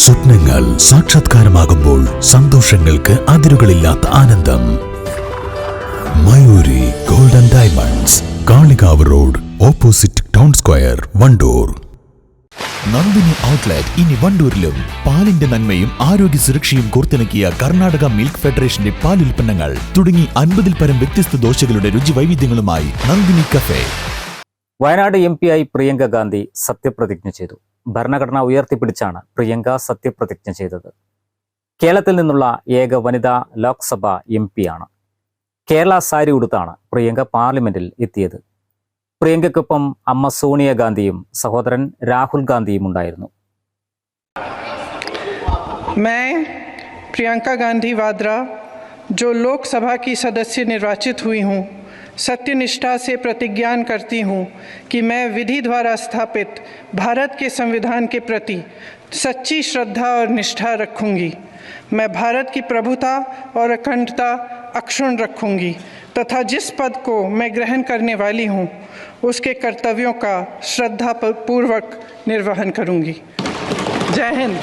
സ്വപ്നങ്ങൾ സാക്ഷാത്കാരമാകുമ്പോൾ സന്തോഷങ്ങൾക്ക് അതിരുകളില്ലാത്ത ആനന്ദം. Mayoori golden diamonds Kalikavu road opposite town square Wandoor. Nandini outlet ഇനി വണ്ടൂരിലും. പാലിന്റെ നന്മയും ആരോഗ്യ സുരക്ഷയും കോർത്തിണക്കിയ കർണാടക മിൽക്ക് ഫെഡറേഷന്റെ പാൽ ഉൽപ്പന്നങ്ങൾ തുടങ്ങി അൻപതിൽ പരം വ്യത്യസ്ത ദോശകളുടെ രുചി വൈവിധ്യങ്ങളുമായി Nandini cafe. Wayanad M P ആയി പ്രിയങ്ക ഗാന്ധി സത്യപ്രതിജ്ഞ ചെയ്തു. ഭരണഘടന ഉയർത്തിപ്പിടിച്ചാണ് പ്രിയങ്ക സത്യപ്രതിജ്ഞ ചെയ്തത് കേരളത്തിൽ നിന്നുള്ള ഏക വനിതാ ലോക്സഭ എം ആണ് കേരള സാരി ഉടുത്താണ് പ്രിയങ്ക പാർലമെന്റിൽ എത്തിയത് പ്രിയങ്കയ്ക്കൊപ്പം അമ്മ സോണിയാഗാന്ധിയും സഹോദരൻ രാഹുൽ ഗാന്ധിയും ഉണ്ടായിരുന്നു मैं प्रियंका गांधी वाड्रा जो लोकसभा की सदस्य निर्वाचित हुई हूँ सत्यनिष्ठा से प्रतिज्ञान करती हूँ कि मैं विधि द्वारा स्थापित भारत के संविधान के प्रति सच्ची श्रद्धा और निष्ठा रखूँगी। मैं भारत की प्रभुता और अखंडता अक्षुण रखूँगी तथा जिस पद को मैं ग्रहण करने वाली हूँ, उसके कर्तव्यों का श्रद्धा पूर्वक निर्वहन करूँगी। जय हिंद।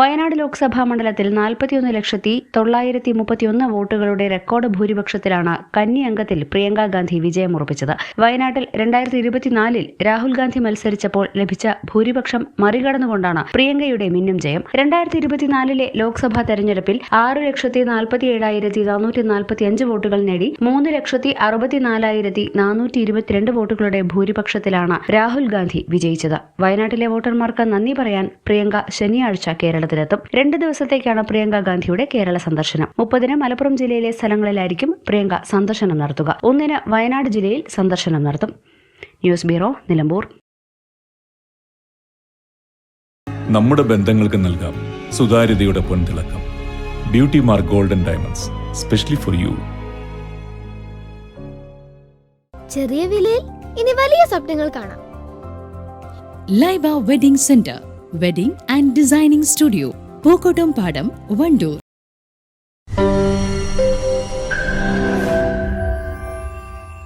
വയനാട് ലോക്സഭാ മണ്ഡലത്തിൽ നാൽപ്പത്തിയൊന്ന് ലക്ഷത്തി തൊള്ളായിരത്തി മുപ്പത്തിയൊന്ന് വോട്ടുകളുടെ റെക്കോർഡ് ഭൂരിപക്ഷത്തിലാണ് കന്നി അംഗത്തിൽ പ്രിയങ്കാ ഗാന്ധി വിജയമുറപ്പിച്ചത് വയനാട്ടിൽ രണ്ടായിരത്തി ഇരുപത്തിനാലിൽ രാഹുൽ ഗാന്ധി മത്സരിച്ചപ്പോൾ ലഭിച്ച ഭൂരിപക്ഷം മറികടന്നുകൊണ്ടാണ് പ്രിയങ്കയുടെ മിന്നും ജയം. രണ്ടായിരത്തി ഇരുപത്തിനാലിലെ ലോക്സഭാ തെരഞ്ഞെടുപ്പിൽ ആറ് ലക്ഷത്തി നാൽപ്പത്തി ഏഴായിരത്തി നാനൂറ്റി നാൽപ്പത്തി അഞ്ച് വോട്ടുകൾ നേടി മൂന്ന് ലക്ഷത്തി അറുപത്തിനാലായിരത്തി നാനൂറ്റി ഇരുപത്തിരണ്ട് വോട്ടുകളുടെ ഭൂരിപക്ഷത്തിലാണ് രാഹുൽ ഗാന്ധി വിജയിച്ചത്. വയനാട്ടിലെ വോട്ടർമാർക്ക് നന്ദി പറയാൻ പ്രിയങ്ക ശനിയാഴ്ച കേരളത്തിലെത്തും രണ്ട് ദിവസത്തേക്കാണ് പ്രിയങ്ക ഗാന്ധിയുടെ കേരള സന്ദർശനം. മുപ്പതിന് മലപ്പുറം ജില്ലയിലെ സ്ഥലങ്ങളിലായിരിക്കും പ്രിയങ്ക സന്ദർശനം നടത്തുക. ഒന്നിന് വയനാട് ജില്ലയിൽ സന്ദർശനം നടത്തും. News bureau Nilambur. നമ്മുടെ ബന്ധങ്ങൾക്ക് നൽകാം സുതാര്യതയുടെ പൊൻതിളക്കം. Beauty mark golden diamonds specially for you. ചെറിയ വിലയിൽ ഇനി വലിയ സ്വപ്നങ്ങൾ കാണാം. Laiba wedding centre. Wedding and designing studio Pookottumpadam Wandoor